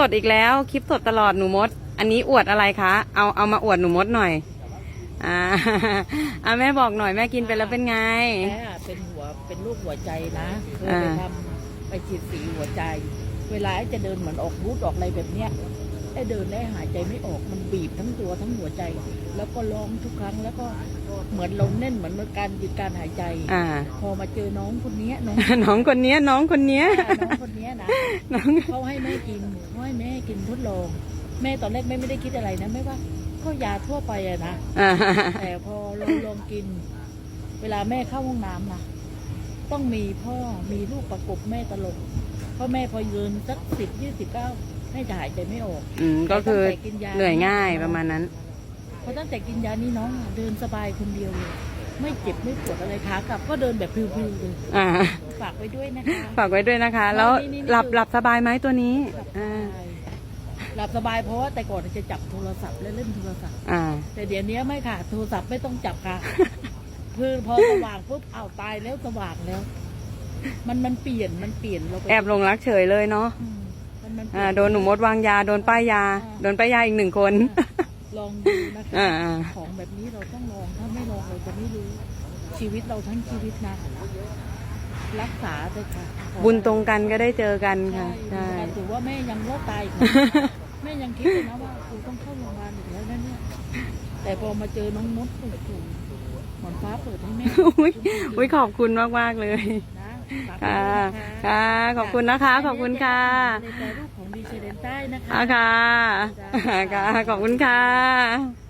สดอีกแล้ว คลิปสดตลอดหนูมด อันนี้อวดอะไรคะ เอาเอามาอวดหนูมดหน่อย อ่าอ่าแม่บอกหน่อยแม่กินไปแล้วเป็นไง แม่อะเป็นหัวเป็นลูกหัวใจนะเคยอ่าไปทำไปฉีดสีหัวใจ เวลาไอ้จะเดินเหมือนออกรูดออกอะไรแบบเนี้ยไอ้เดินได้หายใจไม่ออกมันบีบทั้ง ตัวทั้งหัวใจ แล้วก็ร้องทุกครั้งแล้วก็เหมือนลมแน่นเหมือนการหยุดการหายใจ อ่า พอมาเจอน้องคนเนี้ยน้อง น้องคนเนี้ยน้องคนเนี้ย น้องคนเนี้ยนะน้อง เขาให้แม่กินเขาให้แม่กินทดลอง แม่ตอนแรกแม่ไม่ได้คิดอะไรนะ ไม่ว่าก็ยาทั่วไปอะนะ อ่า แต่พอลองลองกิน เวลาแม่เข้าห้องน้ำนะต้องมีพ่อมีลูกประกบแม่ตลกเพราะแม่พอยืนสักสิบยี่สิบเก้า แม่จะหายใจไม่ออกอืมก็คือแต่ตั้งแต่กินยาเหนื่อยง่ายประมาณนั้นพอตั้งแต่กินยานี้น้องอะเดินสบายคนเดียวเลยไม่เจ็บไม่ปวดอะไรขากลับก็เดินแบบพริ้วๆเลยอ่า ฝากไว้ด้วยนะคะ ฝากไว้ด้วยนะคะ แล้วนี่นี่นี่ หลับคือหลับสบายไหมตัวนี้หลับสอ่าบายหลับสบายเพราะว่าแต่ก่อนจะจับโทรศัพท์และเล่นโทรศัพท์ อ่า แต่เดี๋ยวนี้ไม่ค่ะ โทรศัพท์ไม่ต้องจับค่ะคือพอสว่างปุ๊บเอาวตายแล้วสว่างแล้ว มันมันเปลี่ยนมันเปลี่ยนเราไปแอบหลงรักเฉยเลยเนาะ อืม มันมันเปลี่อ่ายโดนหนูมดวางยา โดนป้ายยา โดนป้ายยาอีกหนึ่งคน ลองดูนะคะ อ่าอ่า ของแบบนี้เราต้องลอง ถ้าไม่ลองเราจะไม่รู้ ชีวิตเราทั้งชีวิตนะ รักษาเลยค่ะบุญตรงกันก็ได้เจอกันใช่ค่ะ ใช่ถือว่าแม่ยังรอดตายอีกนะแม่ยังคิดเลยนะว่ากูต้องเข้าโรงพยาบาลอีกแล้วนะเนี่ย แต่พอมาเจอน้องมดโอ้โหเหมือนฟ้าเปิดให้แม่ อุ้ยอุ้ยขอบคุณมากมากๆเลยนะฝาก ค่ะด้วยนค่ะ ขอบคุณนะคะ ขอบคุณค่ะในแปรรูปของดีเชเดนใต้นะคะอ่าค่ะ ค่ะ ขอบคุณค่ะ